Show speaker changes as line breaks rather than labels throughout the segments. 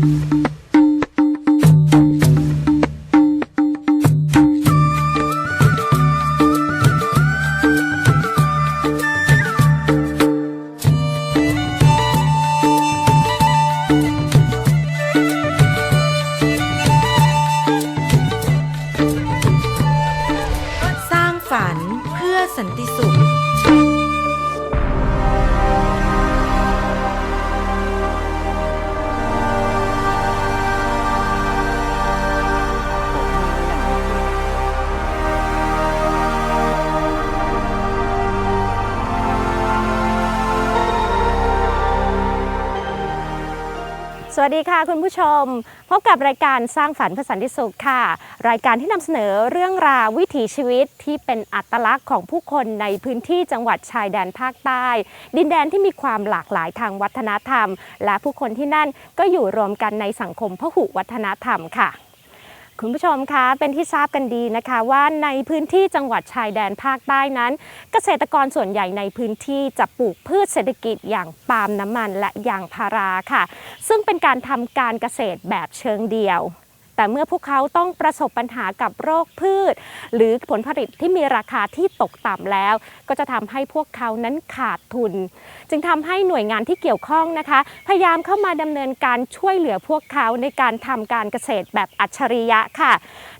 ส
วัสดีค่ะคุณผู้ชม พบกับรายการสร้างฝันเพื่อสันติสุขค่ะ รายการที่นำเสนอเรื่องราววิถีชีวิตที่เป็นอัตลักษณ์ของผู้คนในพื้นที่จังหวัดชายแดนภาคใต้ ดินแดนที่มีความหลากหลายทางวัฒนธรรม และผู้คนที่นั่นก็อยู่รวมกันในสังคมพหุวัฒนธรรมค่ะ คุณผู้ชมคะเป็นที่ทราบกันดีนะคะ ว่าในพื้นที่จังหวัดชายแดนภาคใต้นั้น เกษตรกรส่วนใหญ่ในพื้นที่จะปลูกพืชเศรษฐกิจอย่างปาล์มน้ำมันและยางพาราค่ะ ซึ่งเป็นการทำการเกษตรแบบเชิงเดียว แต่เมื่อพวกเขาต้องประสบปัญหากับโรคพืช หรือผลผลิตที่มีราคาที่ตกต่ำแล้ว ก็จะทำให้พวกเขานั้นขาดทุน จึงทำให้หน่วยงานที่เกี่ยวข้องนะคะ พยายามเข้ามาดำเนินการช่วยเหลือพวกเขาในการทำการเกษตรแบบอัจฉริยะค่ะ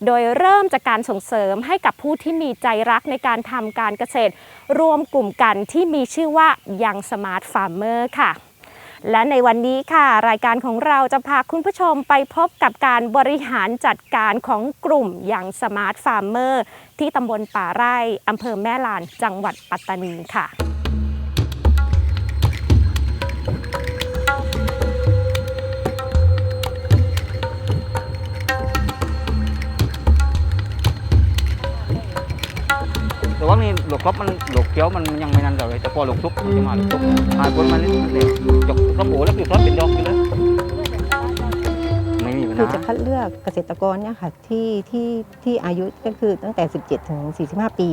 โดยเริ่มจากการส่งเสริมให้กับผู้ที่มีใจรักในการทำการเกษตร รวมกลุ่มกันที่มีชื่อว่ายังสมาร์ทฟาร์มเมอร์ค่ะ และในวันนี้ค่ะ รายการของเราจะพาคุณผู้ชมไปพบกับการบริหารจัดการของกลุ่มอย่างสมาร์ทฟาร์มเมอร์ที่ตำบลป่าไร่อำเภอแม่ลานจังหวัดปัตตานีค่ะ
แต่ว่านี่หลกครบมันหลกเขียวมันยังไม่นั่นเลยแต่พอหลกทุกจะมาหลกทุกหายคนมันนี่มันเลยจกกระโปงแล้วคือทอดเป็นดอกอยู่เลยไม่มีปัญ
คือจะคัดเลือกเกษตรกรเนี่ยค่ะที่ที่ที่อายุก็คือตั้งแต่ 17 ถึง 45 ปี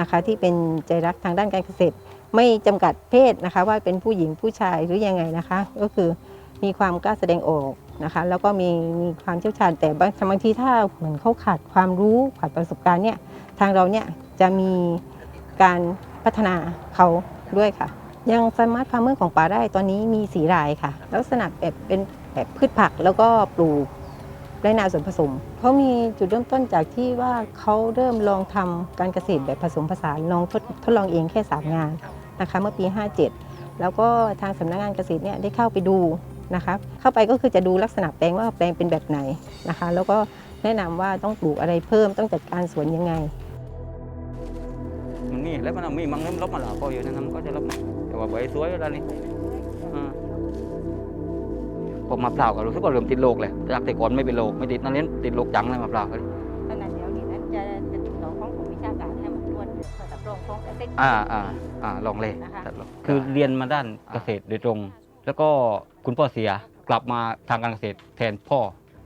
นะคะ ที่เป็นใจรักทางด้านการเกษตร ไม่จำกัดเพศนะคะ ว่าเป็นผู้หญิงผู้ชายหรือยังไงนะคะ ก็คือมีความกล้าแสดงออกนะคะแล้วก็มีมีความเชี่ยวชาญแต่บางบางทีถ้าเหมือนเขาขาดความรู้ขาดประสบการณ์เนี่ยทางเราเนี่ย จะมีการพัฒนาเขาด้วยค่ะ ยังสมาร์ทฟาร์มเมอร์ของป่าได้ตอนนี้มีสีรายค่ะ ลักษณะแบบเป็นแบบพืชผักแล้วก็ปลูกไรนาส่วนผสมเขามีจุดเริ่มต้นจากที่ว่าเขาเริ่มลองทำการเกษตรแบบผสมผสานลองทดทดลองเองแค่ 3 งานนะคะเมื่อปี 57 แล้วก็ทางสำนักงานเกษตรเนี่ยได้เข้าไปดูนะคะเข้าไปก็คือจะดูลักษณะแปลงว่าแปลงเป็นแบบไหนนะคะ แล้วก็แนะนำว่าต้องปลูกอะไรเพิ่มต้องจัดการสวนยังไง
นมีแล้วมันเอามีมังเริ่มลบมาหลอกพออยู่นั่นมันก็จะลบมาแต่ว่าใบสวยแล้วนี่อ่าผมมะพร้าวก็รู้สึกว่าเริ่มติดโรคเลยจากแต่ก่อนไม่เป็นโรคไม่ติดนั่นเน้นติดโรคจังเลยมะพร้าว
ขนาดเดียวนี้นั้นจะจะติดต่อของผมวิชาการให้มันรวดเพื่อรับรองของเกษตร
อ่าอ่าอ่าลองเลย
นะคะ
ตัดลองคือเรียนมาด้านเกษตรโดยตรง แล้วก็คุณพ่อเสียกลับมาทางการเกษตรแทนพ่อ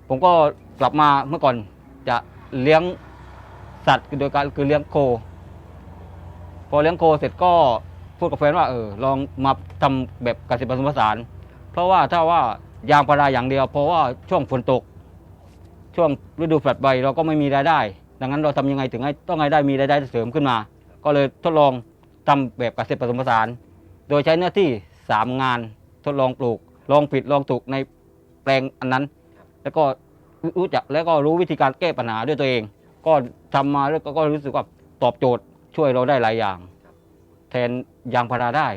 ผมก็กลับมาเมื่อก่อนจะเลี้ยงสัตว์โดยการคือเลี้ยงโค พอเลี้ยงโคเสร็จก็พูดกับแฟนว่าเออลองมาทำแบบเกษตรผสมผสาน เพราะว่าถ้าว่ายางพาราอย่างเดียว เพราะว่าช่วงฝนตก ช่วงฤดูแฟลตใบเราก็ไม่มีรายได้ ดังนั้นเราทำยังไงถึงให้ต้องให้ได้มีรายได้เสริมขึ้นมา ก็เลยทดลองทำแบบเกษตรผสมผสาน โดยใช้เนื้อที่ 3 งานทดลองปลูก ลองผิดลองถูกในแปลงอันนั้น แล้วก็รู้จักแล้วก็รู้วิธีการแก้ปัญหาด้วยตัวเอง ก็ทำมาแล้วก็รู้สึกว่าตอบโจทย์ ช่วยเราได้หลายอย่าง แทนยางพาราได้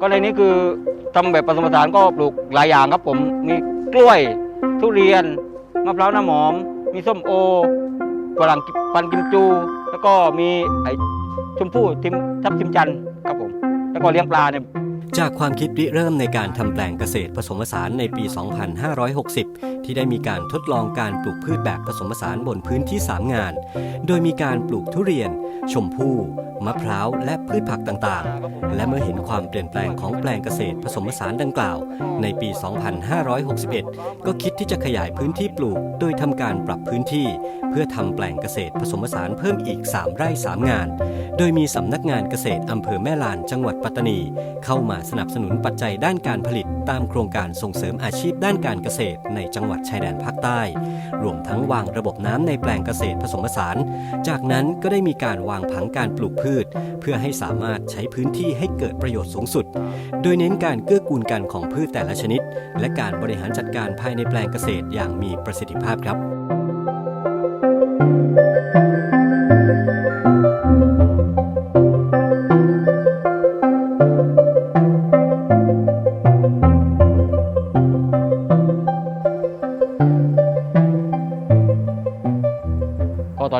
ก็ในนี้คือทำแบบผสมผสานก็ปลูกหลายอย่างครับผมมีกล้วย ทุเรียนมะพร้าวน้ำหอม มีส้มโอฝรั่งพันธุ์กิมจู แล้วก็มีไอ้ชมพู่ทิมทับทิมจันทร์ครับผม แล้วก็เลี้ยงปลาเนี่ย
จากความคิดริเริ่มในการทำแปลงเกษตรผสมผสานในปี 2560 ที่ได้มีการทดลองการปลูกพืชแบบผสมผสานบนพื้นที่ 3 งาน โดยมีการปลูกทุเรียน ชมพู่ มะพร้าว และพืชผักต่างๆ และเมื่อเห็นความเปลี่ยนแปลงของแปลงเกษตรผสมผสานดังกล่าว ในปี 2561 ก็คิดที่จะขยายพื้นที่ปลูก โดยทำการปรับพื้นที่ เพื่อทำแปลงเกษตรผสมผสานเพิ่มอีก 3 ไร่ 3 งาน โดยมีสำนักงานเกษตรอำเภอแม่ลานจังหวัดปัตตานีเข้ามาสนับสนุนปัจจัยด้านการผลิตตามโครงการส่งเสริมอาชีพด้านการเกษตร ในจังหวัดชายแดนภาคใต้ รวมทั้งวางระบบน้ำในแปลงเกษตรผสมผสาน จากนั้นก็ได้มีการวางผังการปลูกพืช เพื่อให้สามารถใช้พื้นที่ให้เกิดประโยชน์สูงสุด โดยเน้นการเกื้อกูลกันของพืชแต่ละชนิด และการบริหารจัดการภายในแปลงเกษตรอย่างมีประสิทธิภาพครับ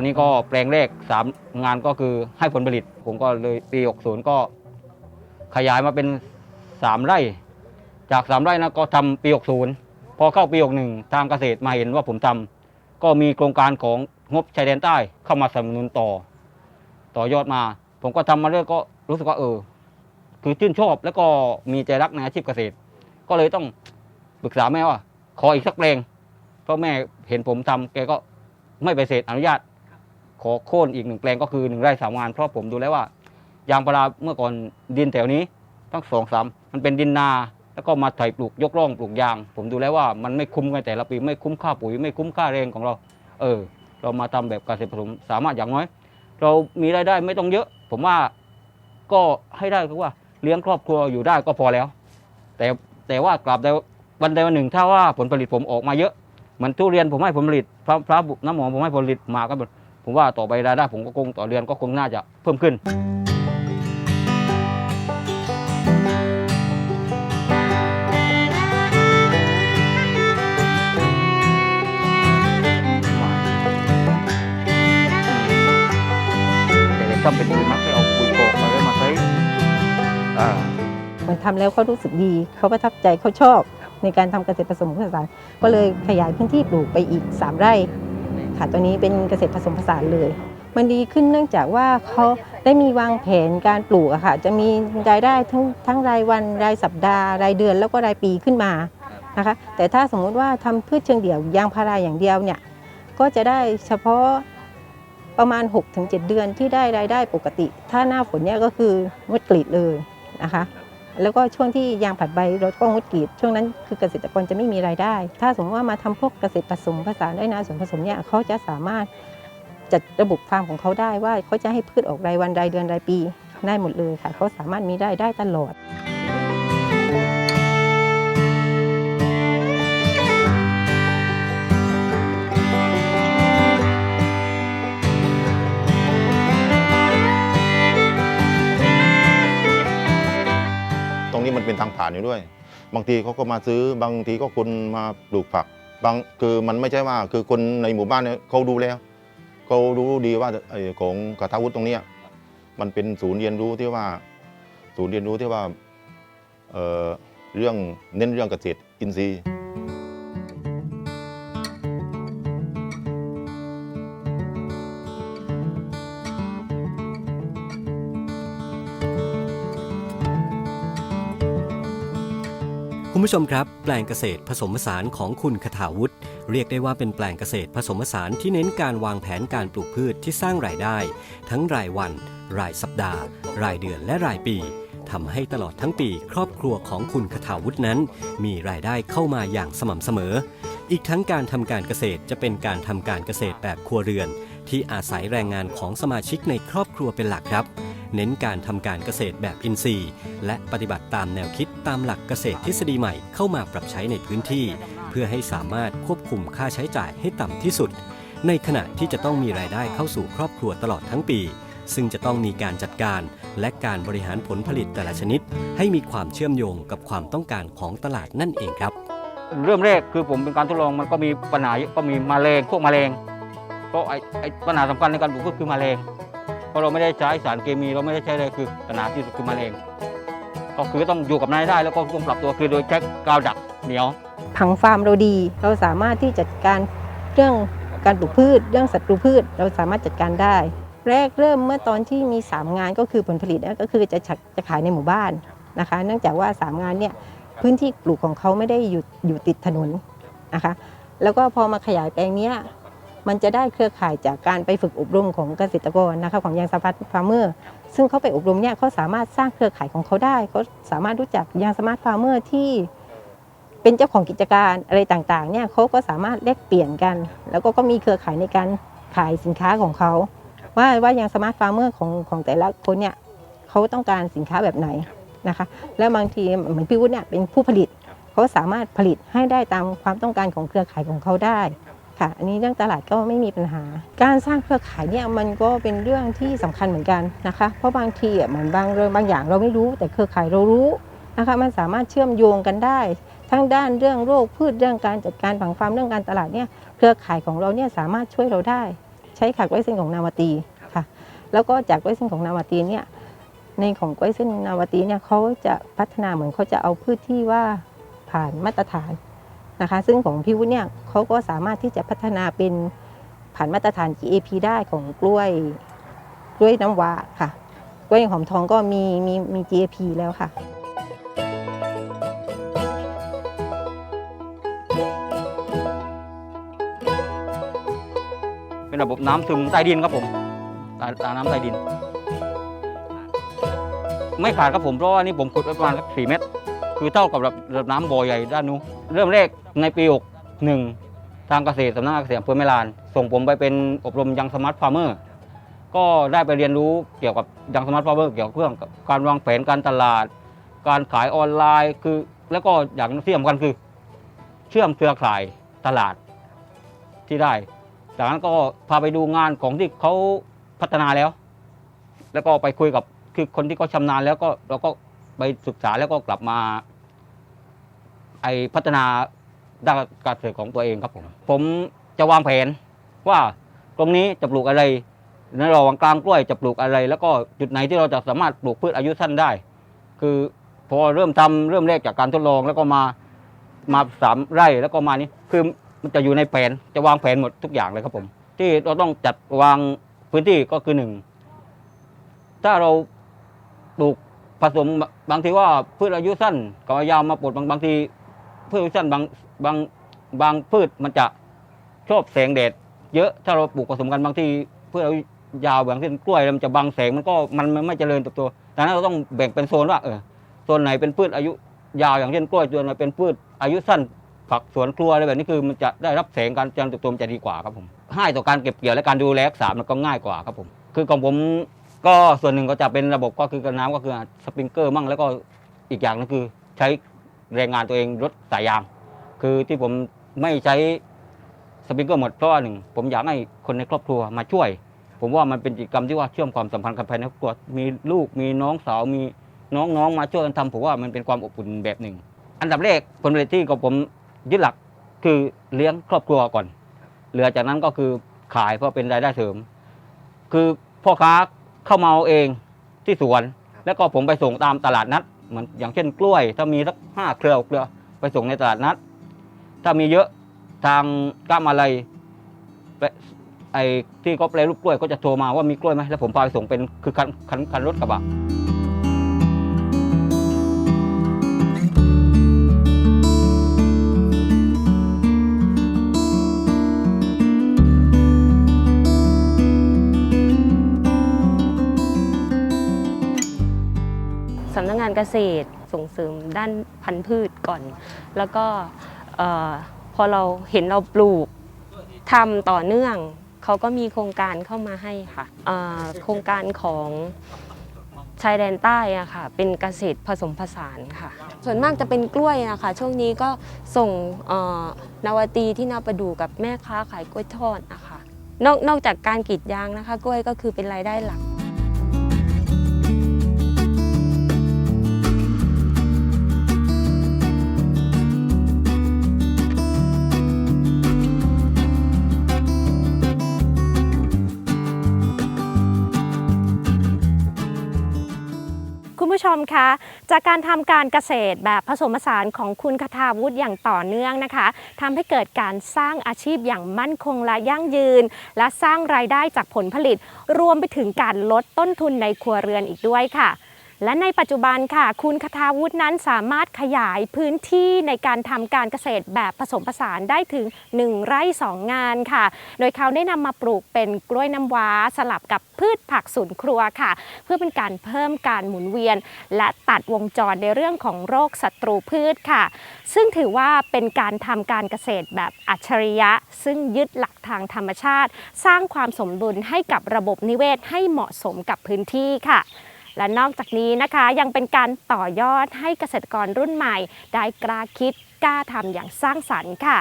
อนนี้ก็แปลงแรกสามงานก็คือให้ผลผลิต ผมก็เลยปี60ก็ขยายมาเป็น 3 ไร่ จาก 3 ไร่นะก็ทำปี60พอเข้าปี61ทางเกษตรมาเห็นว่าผมทำก็มีโครงการของงบชายแดนใต้เข้ามาสนับสนุนต่อ ต่อยอดมา ผมก็ทำมาเรื่อยก็รู้สึกว่าเออ คือชื่นชอบแล้วก็มีใจรักในอาชีพเกษตร ก็เลยต้องปรึกษาแม่ว่า ขออีกสักแปลงเพราะแม่เห็นผมทำแกก็ไม่ไปเสธอนุญาต ขอโค่นอีกหนึ่งแปลงก็คือหนึ่งไร่สามงาน เพราะผมดูแล้วว่ายางพาราเมื่อก่อนดินแถวนี้ทั้งสองสามมันเป็นดินนาแล้วก็มาไถปลูกยกร่องปลูกยาง ผมดูแล้วว่ามันไม่คุ้มกันแต่ละปีไม่คุ้มค่าปุ๋ยไม่คุ้มค่าแรงของเรา เออ เรามาทำแบบเกษตรผสมสามารถอย่างน้อย เรามีรายได้ไม่ต้องเยอะ ผมว่าก็ให้ได้คือว่าเลี้ยงครอบครัวอยู่ได้ก็พอแล้ว แต่แต่ว่ากลับใดวันใดวันหนึ่งถ้าว่าผลผลิตผมออกมาเยอะเหมือนทุเรียนผมให้ผลผลิตพระพระบุน้ำหอมผมให้ผลผลิตมาก็หมด ผมว่าต่อไปรายได้ผมก็คงต่อเดือนก็คงน่าจะเพิ่มขึ้น แต่ถ้าเป็นอื่มักไม่เอาปุ๋ยโกอกมาแล้วมาใช้อ่า
มันทำแล้วเขารู้สึกดี เขาประทับใจเขาชอบในการทำเกษตรผสมผสานก็เลยขยายพื้นที่ปลูกไปอีก 3 ไร่ ค่ะ ตัวนี้เป็นเกษตรผสมผสานเลย มันดีขึ้นเนื่องจากว่าเขาได้มีวางแผนการปลูกอะค่ะ จะมีรายได้ทั้งทั้งรายวันรายสัปดาห์ รายเดือนแล้วก็รายปีขึ้นมานะคะ แต่ถ้าสมมุติว่าทำพืชเชิงเดี่ยวยางพาราอย่างเดียวเนี่ยก็จะได้เฉพาะประมาณ 6-7 เดือนที่ได้รายได้ปกติ ถ้าหน้าฝนเนี่ยก็คืองดกรีดเลยนะคะ แล้วก็ช่วงที่ยางผัดใบเราก็งดกรีด ช่วงนั้นคือเกษตรกรจะไม่มีรายได้ ถ้าสมมติว่ามาทำพวกเกษตรผสมผสานได้นาส่วนผสมเนี่ยเขาจะสามารถจัดระบบฟาร์มของเขาได้ว่าเขาจะให้พืชออกรายวันรายเดือนรายปีได้หมดเลยค่ะเขาสามารถมีได้ได้ตลอด
อยู่ด้วย บางทีเขาก็มาซื้อบางทีก็คนมาปลูกผัก บางคือมันไม่ใช่ว่า คือคนในหมู่บ้านเนี่ยเขาดูแล้วเขารู้ดีว่าไอ้ของกระทาวุฒิตรงเนี้ยมันเป็นศูนย์เรียนรู้ที่ว่า ศูนย์เรียนรู้ที่ว่าเอ่อเรื่องเน้นเรื่องเกษตรอินทรีย์
คุณผู้ชมครับ แปลงเกษตรผสมผสานของคุณคทาวุฒิเรียกได้ว่าเป็นแปลงเกษตรผสมผสานที่เน้นการวางแผนการปลูกพืชที่สร้างรายได้ ทั้งรายวัน รายสัปดาห์ รายเดือนและรายปีทำให้ตลอดทั้งปีครอบครัวของคุณคทาวุฒินั้น มีรายได้เข้ามาอย่างสม่ำเสมอ อีกทั้งการทำการเกษตรจะเป็นการทำการเกษตรแบบครัวเรือน ที่อาศัยแรงงานของสมาชิกในครอบครัวเป็นหลักครับ เน้นการทำการเกษตรแบบอินทรีย์ และปฏิบัติตามแนวคิดตามหลักเกษตรทฤษฎีใหม่เข้ามาปรับใช้ในพื้นที่ เพื่อให้สามารถควบคุมค่าใช้จ่ายให้ต่ำที่สุด ในขณะที่จะต้องมีรายได้เข้าสู่ครอบครัวตลอดทั้งปี ซึ่งจะต้องมีการจัดการ และการบริหารผลผลิตแต่ละชนิด ให้มีความเชื่อมโยงกับความต้องการของตลาดนั่นเองครับ
เริ่มแรกคือผมเป็นการทดลองมันก็มีปัญหาก็มีแมลงพวกแมลงก็ไอไอปัญหาสำคัญในการปลูกก็คือแมลง เพราะเราไม่ได้ใช้สารเคมีเราไม่ได้ใช้อะไรคือปัญหาที่สุดคือมลงก็งก็คือต้องอยู่กับนายได้แล้วก็ต้องปรับตัวคือโดยใช้กาวดักเหนียว
ผังฟาร์มเราดี เราสามารถที่จัดการเรื่องการปลูกพืช เรื่องศัตรูพืช เราสามารถจัดการได้ แรกเริ่มเมื่อตอนที่มี 3 งานก็คือผลผลิตนี่ยก็คือจะจะขายในหมู่บ้านนะคะ เนื่องจากว่า 3 งานเนี่ยพื้นที่ปลูกของเขาไม่ได้อยู่อยู่ติดถนนนะคะ แล้วก็พอมาขยายแปลงเนี้ย มันจะได้เครือข่ายจากการไปฝึกอบรมของเกษตรกรนะคะของยางสมาร์ทฟาร์เมอร์ซึ่งเขาไปอบรมเนี่ยเขาสามารถสร้างเครือข่ายของเขาได้เขาสามารถรู้จักยางสมาร์ทฟาร์เมอร์ที่เป็นเจ้าของกิจการอะไรต่างๆเนี่ยเขาก็สามารถแลกเปลี่ยนกัน แล้วก็ก็มีเครือข่ายในการขายสินค้าของเขา ว่าว่ายางสมาร์ทฟาร์เมอร์ของของแต่ละคนเนี่ยเขาต้องการสินค้าแบบไหนนะคะ แล้วบางทีเหมือนพี่วุฒิเนี่ยเป็นผู้ผลิตเขาสามารถผลิตให้ได้ตามความต้องการของเครือข่ายของเขาได้ ค่ะ อันนี้เรื่องตลาดก็ไม่มีปัญหา การสร้างเครือข่ายเนี่ยมันก็เป็นเรื่องที่สำคัญเหมือนกันนะคะ เพราะบางทีอะเหมือนบางเรื่องบางอย่างเราไม่รู้ แต่เครือข่ายเรารู้นะคะมันสามารถเชื่อมโยงกันได้ ทั้งด้านเรื่องโรคพืชเรื่องการจัดการผังฟาร์มเรื่องการตลาดเนี่ยเครือข่ายของเราเนี่ยสามารถช่วยเราได้ ใช้ขักไว้เส้นของนาวาตีค่ะ แล้วก็จากไว้เส้นของนาวาตีเนี่ยในของไว้เส้นนาวาตีเนี่ยเขาจะพัฒนาเหมือนเขาจะเอาพืชที่ว่าผ่านมาตรฐาน นะคะ ซึ่งของพี่วุฒิเนี่ยเขาก็สามารถที่จะพัฒนาเป็นผ่านมาตรฐาน GAP ได้ของกล้วยกล้วยน้ำว้าค่ะ กล้วยหอมทองก็มีมีมี GAP แล้วค่ะ
เป็นระบบน้ำซึมใต้ดินครับผมตาตาน้ำใต้ดิน ไม่ขาดครับผมเพราะว่านี่ผมขุดไว้ประมาณสักสี่เมตร คือเท่ากับระดับน้ำบ่อใหญ่ด้านนู้น เริ่มแรกในปี6หนึ่งทางเกษตรสำนักงานเกษตรอำเภอแม่ลาน ส่งผมไปเป็นอบรมยังสมาร์ทฟาร์มเมอร์ก็ได้ไปเรียนรู้เกี่ยวกับยังสมาร์ทฟาร์มเมอร์เกี่ยวกับเรื่องการวางแผนการตลาด การขายออนไลน์คือ แล้วก็อย่างที่สำคัญคือ เชื่อมเครือข่ายตลาดที่ได้ จากนั้นก็พาไปดูงานของที่เขาพัฒนาแล้ว แล้วก็ไปคุยกับคือคนที่เขาชำนาญแล้วก็เราก็ไปศึกษาแล้วก็กลับมา ไอพัฒนาด้านการเกษตรของตัวเองครับผม ผมจะวางแผนว่าตรงนี้จะปลูกอะไรในระหว่างกลางกล้วยจะปลูกอะไร แล้วก็จุดไหนที่เราจะสามารถปลูกพืชอายุสั้นได้ คือพอเริ่มทำเริ่มแรกจากการทดลองแล้วก็มามาสามไร่แล้วก็มานี้คือมันจะอยู่ในแผนจะวางแผนหมดทุกอย่างเลยครับผม ที่เราต้องจัดวางพื้นที่ก็คือหนึ่งถ้าเราปลูกผสมบางทีว่าพืชอายุสั้นกับยาวมาปลดบางบางที พืชอสั้นบางบางบางพืชมันจะชอบแสงแดด เยอะถ้าเราปลูกผสมกันบางทีพืชอายุยาวบางเช่นกล้วยมันจะบังแสงมันก็มันไม่เจริญเติบโตดังนั้นเราต้องแบ่งเป็นโซนว่าเออโซนไหนเป็นพืชอายุยาวอย่างเช่นกล้วยโซนไหนเป็นพืชอายุสั้นผักสวนครัวอะไรแบบนี้คือมันจะได้รับแสงการเจริญเติบโตมันจะดีกว่าครับผมให้ต่อการเก็บเกี่ยวและการดูแลรักษามันก็ง่ายกว่าครับผม คือของผมก็ส่วนหนึ่งก็จะเป็นระบบก็คือกับน้ำก็คือสปริงเกอร์มั่งแล้วก็อีกอย่างนึงคือใช้ แรงงานตัวเองรถสายยาง คือที่ผมไม่ใช้สปริงเกอร์หมดเพราะว่าหนึ่งผมอยากให้คนในครอบครัวมาช่วย ผมว่ามันเป็นกิจกรรมที่ว่าเชื่อมความสัมพันธ์กันภายในครอบครัวมีลูกมีน้องสาวมีน้องๆมาช่วยกันทำผมว่ามันเป็นความอบอุ่นแบบหนึ่ง อันดับแรกผลผลิตที่กับผมยึดหลักคือเลี้ยงครอบครัวก่อน เหลือจากนั้นก็คือขายเพื่อเป็นรายได้เสริม คือพ่อค้าเข้ามาเอาเองที่สวน แล้วก็ผมไปส่งตามตลาดนัด เหมือนอย่างเช่นกล้วย ถ้ามีสักห้าเครือกเครือ ไปส่งในตลาดนัด ถ้ามีเยอะทางก้ามอะไรไอ้ที่เขาแปลรูปกล้วยก็จะโทรมาว่ามีกล้วยไหมแล้วผมพาไปส่งเป็นคือคันคันคันรถกระบะ
กงานเกษตรส่งเสริมด้านพันธุ์พืชก่อน แล้วก็พอเราเห็นเราปลูกทำต่อเนื่อง เขาก็มีโครงการเข้ามาให้ค่ะโครงการของชายแดนใต้อะค่ะเป็นเกษตรผสมผสานค่ะ ส่วนมากจะเป็นกล้วยนะคะช่วงนี้ก็ส่งนาวตีที่นาประดูกับแม่ค้าขายกล้วยทอดนะคะนอกนอกจากการกรีดยางนะคะ กล้วยก็คือเป็นรายได้หลัก ผู้ชมคะ จากการทำการเกษตรแบบผสมผสานของคุณคทาวุฒิอย่างต่อเนื่องนะคะทำให้เกิดการสร้างอาชีพอย่างมั่นคงและยั่งยืน และสร้างรายได้จากผลผลิต รวมไปถึงการลดต้นทุนในครัวเรือนอีกด้วยค่ะ และในปัจจุบันค่ะ คุณคทาวุฒินั้นสามารถขยายพื้นที่ในการทำการเกษตรแบบผสมผสานได้ถึง 1 ไร่ 2 งานค่ะ โดยเขาได้นำมาปลูกเป็นกล้วยน้ำว้าสลับกับพืชผักสวนครัวค่ะ เพื่อเป็นการเพิ่มการหมุนเวียน และตัดวงจรในเรื่องของโรคศัตรูพืชค่ะ ซึ่งถือว่าเป็นการทำการเกษตรแบบอัจฉริยะ ซึ่งยึดหลักทางธรรมชาติ สร้างความสมดุลให้กับระบบนิเวศให้เหมาะสมกับพื้นที่ค่ะ และนอกจากนี้นะคะยังเป็นการต่อยอดให้เกษตรกรรุ่นใหม่ ได้กล้าคิดกล้าทำอย่างสร้างสรรค์ค่ะ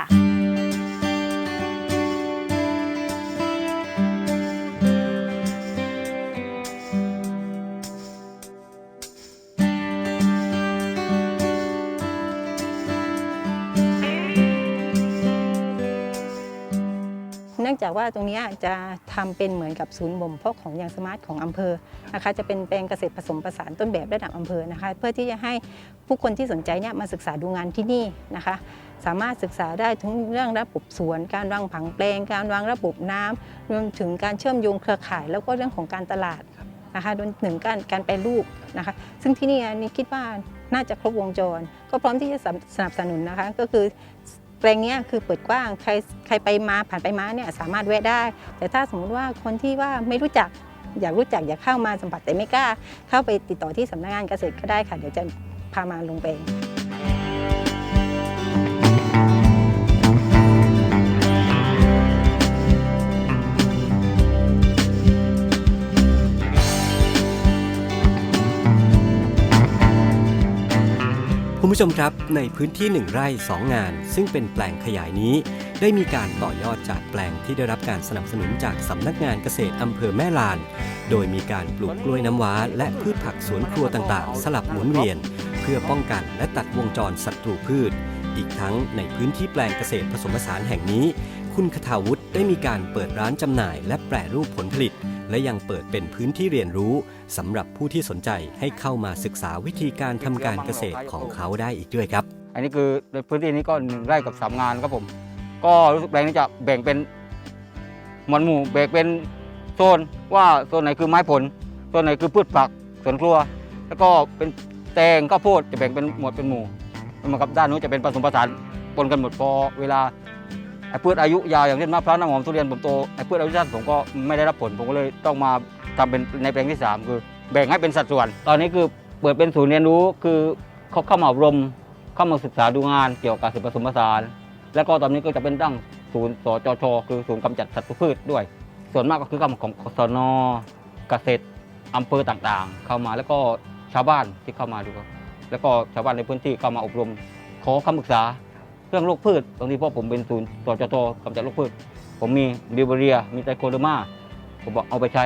นื่องจากว่าตรงนี้จะทำเป็นเหมือนกับศูนย์บ่มเพาะของยางสมาร์ทของอำเภอนะคะจะเป็นแปลงเกษตรผสมผสานต้นแบบระดับอำเภอนะคะเพื่อที่จะให้ผู้คนที่สนใจเนี่ยมาศึกษาดูงานที่นี่นะคะ สามารถศึกษาได้ทั้งเรื่องระบบสวน การวางผังแปลง การวางระบบน้ำรวมถึงการเชื่อมโยงเครือข่าย แล้วก็เรื่องของการตลาดนะคะรวมถึงการการแปรรูปนะคะ ซึ่งที่นี่นนี้คิดว่าน่าจะครบวงจร ก็พร้อมที่จะสนับสนุนนะคะก็คือ แปลงนี้คือเปิดกว้างใครใครไปมาผ่านไปมาเนี่ยสามารถแวะได้ แต่ถ้าสมมุติว่าคนที่ว่าไม่รู้จักอยากรู้จักอยากเข้ามาสัมผัสแต่ไม่กล้า เข้าไปติดต่อที่สำนักงานเกษตรก็ได้ค่ะ เดี๋ยวจะพามาลงไป
คุณผู้ชมครับในพื้นที่ 1 ไร่ 2 งาน ซึ่งเป็นแปลงขยายนี้ ได้มีการต่อยอดจากแปลงที่ได้รับการสนับสนุนจากสำนักงานเกษตรอำเภอแม่ลาน โดยมีการปลูกกล้วยน้ำว้า และพืชผักสวนครัวต่างๆ สลับหมุนเวียน เพื่อป้องกันและตัดวงจรศัตรูพืช อีกทั้งในพื้นที่แปลงเกษตรผสมผสานแห่งนี้ คุณคทาวุฒิได้มีการเปิดร้านจำหน่าย และแปรรูปผลผลิต และยังเปิดเป็นพื้นที่เรียนรู้สำหรับผู้ที่สนใจให้เข้ามาศึกษาวิธีการทำการเกษตรของเขาได้อีกด้วยครับ
อันนี้คือในพื้นที่นี้ก็หนึ่งไร่กับสามงานครับผม ก็รู้สึกแปลงนี้จะแบ่งเป็นหมวดหมู่แบ่งเป็นโซนว่าโซนไหนคือไม้ผลโซนไหนคือพืชผักสวนครัว แล้วก็เป็นแตงข้าวโพดจะแบ่งเป็นหมวดเป็นหมู่เหมือนกับด้านนู้นจะเป็นผสมผสานปนกันหมดพอเวลา ไอ้พืชอายุยาวอย่างเช่นมะพร้าวน้ำหอมทุเรียนผมโตไอ้พืชอายุสั้นผมก็ไม่ได้รับผลผมก็เลยต้องมาทำเป็นในแปลงที่สามคือแบ่งให้เป็นสัดส่วน ตอนนี้คือเปิดเป็นศูนย์เรียนรู้คือเขาเข้ามาอบรมเข้ามาศึกษาดูงานเกี่ยวกับการผสมผสานแล้วก็ตอนนี้ก็จะเป็นตั้งศูนย์สจชคือศูนย์กำจัดศัตรูพืชด้วย ส่วนมากก็คือกรรมของสนเกษตรอำเภอต่างๆ เข้ามาแล้วก็ชาวบ้านที่เข้ามาดูครับแล้วก็ชาวบ้านในพื้นที่เข้ามาอบรมขอคำปรึกษา เรื่องโรคพืชบางทีเพราะผมเป็นศูนย์สจชกำจัดโรคพืช ผมมีบิวเบเรีย มีไตโคเดอร์มาผมบอกเอาไปใช้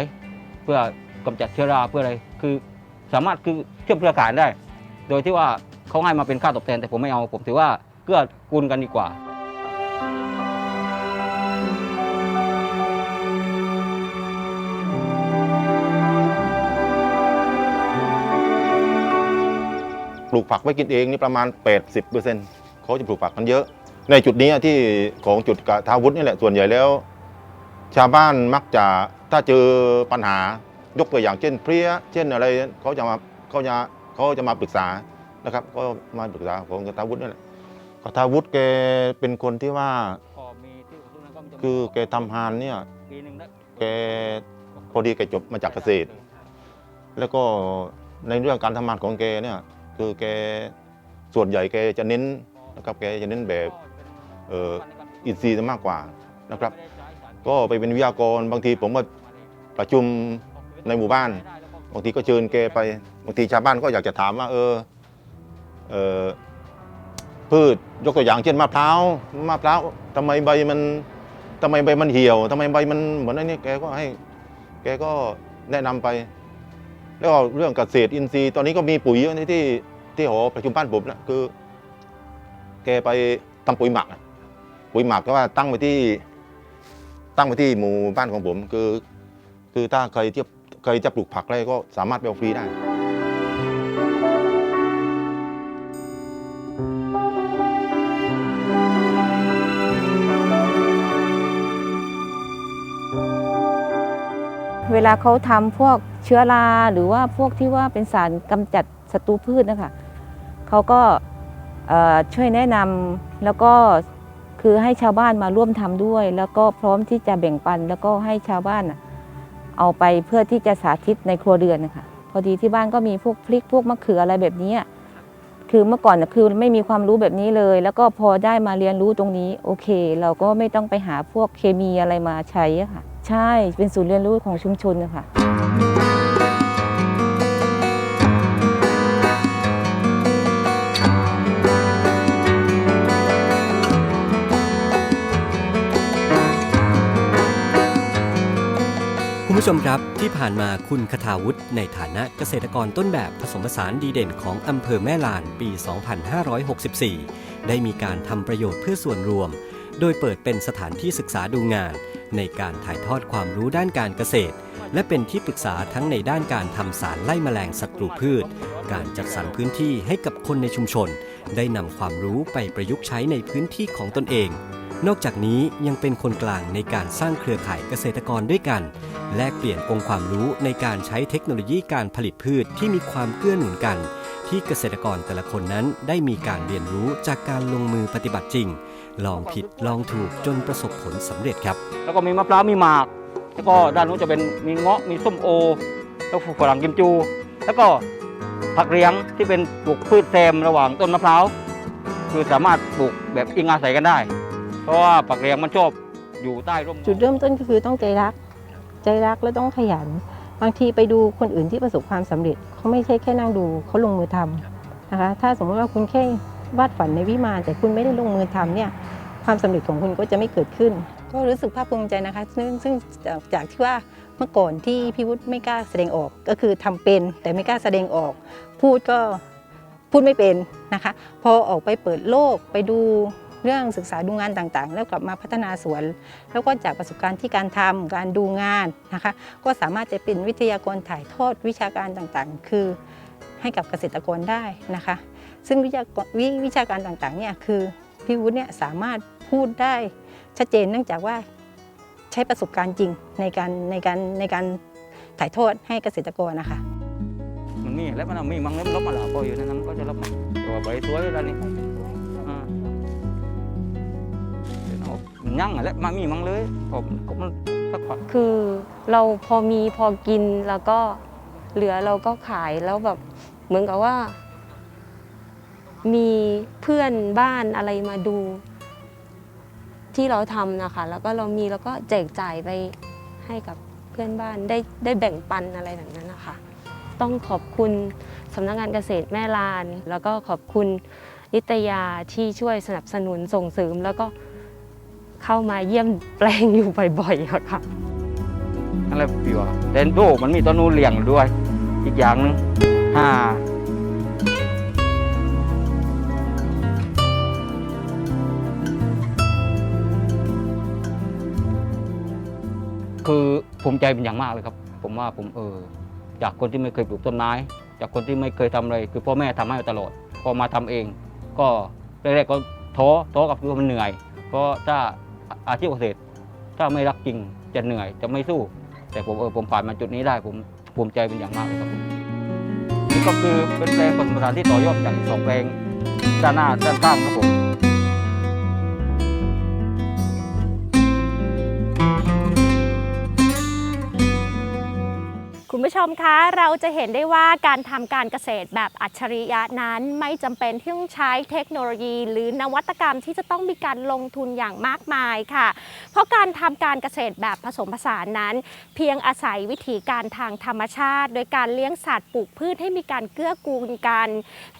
เพื่อกำจัดเชื้อราเพื่ออะไรคือสามารถคือเชื่อมเครือข่ายได้ โดยที่ว่าเขาให้มาเป็นค่าตอบแทนแต่ผมไม่เอาผมถือว่าเกื้อกูลกันดีกว่า
ปลูกผักไว้กินเองนี่ประมาณ 80%เขาจะปลูกผักกันเยอะ ในจุดนี้ที่ของจุดกะทาวุฒินี่แหละส่วนใหญ่แล้ว ชาวบ้านมักจะถ้าเจอปัญหายกตัวอย่างเช่นเพลี้ยเช่นอะไรเขาจะมาเขาจะเขาจะมาปรึกษานะครับก็มาปรึกษาของกะทาวุฒินี่แหละกะทาวุฒิแกเป็นคนที่ว่าคือแกทำฮานเนี่ยแกพอดีแกจบมาจากเกษตร แล้วก็ในเรื่องการทำงานของแกเนี่ยคือแกส่วนใหญ่แกจะเน้น นะครับแกจะเน้นแบบเอออินทรีย์มากกว่านะครับ ก็ไปเป็นวิทยากรบางทีผมมาประชุมในหมู่บ้าน บางทีก็เชิญแกไปบางทีชาวบ้านก็อยากจะถามว่าเออเออพืชยกตัวอย่างเช่นมะพร้าวมะพร้าวทำไมใบมันทำไมใบมันเหี่ยวทำไมใบมันเหมือนไอ้นี่แกก็ให้ แกก็แนะนำไป แล้วเรื่องเกษตรอินทรีย์ตอนนี้ก็มีปุ๋ยที่ที่หอประชุมบ้านผมนะคือ แกไปทำปุ๋ยหมักอะปุ๋ยหมักก็ว่าตั้งไปที่ ตั้งไปที่หมู่บ้านของผมคือ คือถ้าเคยที่ใคยจะปลูกผักอะไรก็สามารถไปเอาฟรีได้ เว
ลาเขาทำพวกเชื้อราหรือว่าพวกที่ว่าเป็นสารกำจัดศัตรูพืชนะคะเขาก็ ช่วยแนะนำแล้วก็คือให้ชาวบ้านมาร่วมทำด้วย แล้วก็พร้อมที่จะแบ่งปัน แล้วก็ให้ชาวบ้านเอาไปเพื่อที่จะสาธิตในครัวเรือนนะคะพอดีที่บ้านก็มีพวกพริกพวกมะเขืออะไรแบบนี้คือเมื่อก่อนคือไม่มีความรู้แบบนี้เลย แล้วก็พอได้มาเรียนรู้ตรงนี้โอเค เราก็ไม่ต้องไปหาพวกเคมีอะไรมาใช้ค่ะ ใช่เป็นศูนย์เรียนรู้ของชุมชนนะคะ
คุณผู้ชมครับที่ผ่านมาคุณคทาวุฒิในฐานะเกษตรกรต้นแบบผสมผสานดีเด่นของอำเภอแม่ลานปี 2564 ได้มีการทำประโยชน์เพื่อส่วนรวม โดยเปิดเป็นสถานที่ศึกษาดูงาน ในการถ่ายทอดความรู้ด้านการเกษตร และเป็นที่ปรึกษาทั้งในด้านการทำสารไล่แมลงศัตรูพืช การจัดสรรพื้นที่ให้กับคนในชุมชน ได้นำความรู้ไปประยุกต์ใช้ในพื้นที่ของตนเอง นอกจากนี้ยังเป็นคนกลางในการสร้างเครือข่ายเกษตรกรด้วยกัน แลกเปลี่ยนองค์ความรู้ในการใช้เทคโนโลยีการผลิตพืชที่มีความเกื้อหนุนกัน ที่เกษตรกรแต่ละคนนั้นได้มีการเรียนรู้จากการลงมือปฏิบัติจริง ลองผิดลองถูกจนประสบผลสำเร็จครับ
แล้วก็มีมะพร้าวมีหมาก แล้วก็ด้านนู้นจะเป็นมีเงาะมีส้มโอ แล้วฝรั่งกิมจู แล้วก็ผักเลี้ยงที่เป็นปลูกพืชแซมระหว่างต้นมะพร้าวคือสามารถปลูกแบบอิงอาศัยกันได้ เพราะว่าผักเลี้ยงมันชอบอยู่ใต้ร่ม
จุดเริ่มต้นก็คือต้องใจรัก ใจรักแล้วต้องขยัน บางทีไปดูคนอื่นที่ประสบความสำเร็จเขาไม่ใช่แค่นั่งดูเขาลงมือทำนะคะ ถ้าสมมติว่าคุณแค่วาดฝันในวิมานแต่คุณไม่ได้ลงมือทำเนี่ยความสำเร็จของคุณก็จะไม่เกิดขึ้น ก็รู้สึกภาคภูมิใจนะคะ ซึ่งซึ่งจากจากที่ว่าเมื่อก่อนที่พี่วุฒิไม่กล้าแสดงออกก็คือทำเป็นแต่ไม่กล้าแสดงออก พูดก็พูดไม่เป็นนะคะ พอออกไปเปิดโลกไปดู เรื่องศึกษาดูงานต่างๆ แล้วกลับมาพัฒนาสวน แล้วก็จากประสบการณ์ที่การทำการดูงานนะคะ ก็สามารถจะเป็นวิทยากรถ่ายทอดวิชาการต่างๆ คือให้กับเกษตรกรได้นะคะ ซึ่งวิชากรวิวิชาการต่างๆเนี่ยคือพี่วุฒิเนี่ยสามารถพูดได้ชัดเจนเนื่องจากว่าใช้ประสบการณ์จริงในการในการในการถ่ายทอดให้เกษตรกรนะคะ
มันมีแล้วมันเอามีมังแล้วมันลบมาหล่ะพออยู่ในนั้นมันก็จะลบมาตัวใบสวยแล้วนี่ นั่งอะแล้วมามีมังเลยผมก็มันสักพัก
คือเราพอมีพอกินแล้วก็เหลือเราก็ขายแล้วแบบเหมือนกับว่า มีเพื่อนบ้านอะไรมาดู ที่เราทำนะคะ แล้วก็เรามีแล้วก็แจกจ่ายไปให้กับเพื่อนบ้านได้ได้แบ่งปันอะไรแบบนั้นนะคะ ต้องขอบคุณสำนักงานเกษตรแม่ลาน แล้วก็ขอบคุณนิตยาที่ช่วยสนับสนุนส่งเสริมแล้วก็ เข้ามาเยี่ยมแปลงอยู่บ่อยๆอะค่ะ
นั่นแหละพี่ว่าแต่โดมันมีต้นนูเลี้ยงด้วย อีกอย่างหนึงห้าคือภูมิใจเป็นอย่างมากเลยครับ ผมว่าผมเออ จากคนที่ไม่เคยปลูกต้นไม้ จากคนที่ไม่เคยทำอะไร คือพ่อแม่ทำให้มาตลอด พอมาทำเอง ก็แรกๆก็ท้อท้อกับคือมันเหนื่อย เพราะถ้า อาชีพเกษตร ถ้าไม่รักจริงจะเหนื่อยจะไม่สู้ แต่ผมเออผมผ่านมาจุดนี้ได้ผมภูมิใจเป็นอย่างมากเลยครับผมนี่ก็คือเป็นแปลงผสมผสานที่ต่อยอดจากอีกสองแปลงด้านหน้าด้านข้างครับผม
คุณผู้ชมคะเราจะเห็นได้ว่าการทำการเกษตรแบบอัจฉริยะนั้นไม่จำเป็นที่ต้องใช้เทคโนโลยี หรือนวัตกรรมที่จะต้องมีการลงทุนอย่างมากมายค่ะ เพราะการทำการเกษตรแบบผสมผสานนั้น เพียงอาศัยวิธีการทางธรรมชาติ โดยการเลี้ยงสัตว์ปลูกพืชให้มีการเกื้อกูลกัน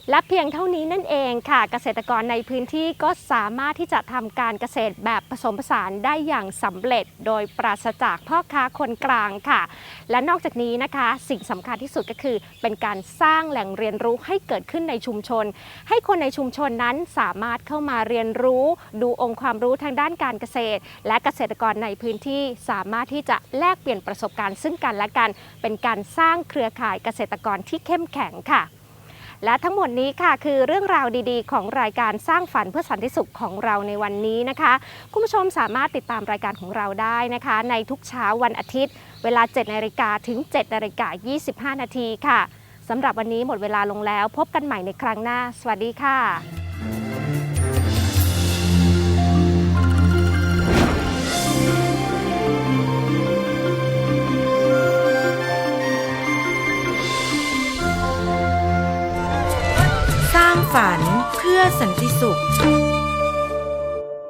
และเพียงเท่านี้นั่นเองค่ะ เกษตรกรในพื้นที่ก็สามารถที่จะทำการเกษตรแบบผสมผสานได้อย่างสำเร็จ โดยปราศจากพ่อค้าคนกลางค่ะ และนอกจากนี้นะคะ สิ่งสำคัญที่สุดก็คือ เป็นการสร้างแหล่งเรียนรู้ให้เกิดขึ้นในชุมชน ให้คนในชุมชนนั้นสามารถเข้ามาเรียนรู้ ดูองค์ความรู้ทางด้านการเกษตร และเกษตรกรในพื้นที่สามารถที่จะแลกเปลี่ยนประสบการณ์ซึ่งกันและกัน เป็นการสร้างเครือข่ายเกษตรกรที่เข้มแข็งค่ะ และทั้งหมดนี้ค่ะคือเรื่องราวดีๆ ของรายการสร้างฝันเพื่อสันติสุขของเราในวันนี้นะคะ คุณผู้ชมสามารถติดตามรายการของเราได้นะคะ ในทุกเช้าวันอาทิตย์ เวลา7นาฬิกาถึง7นาฬิกา25 นาทีค่ะสำหรับวันนี้หมดเวลาลงแล้ว พบกันใหม่ในครั้งหน้า สวัสดีค่ะ
ฝันเพื่อสันติสุข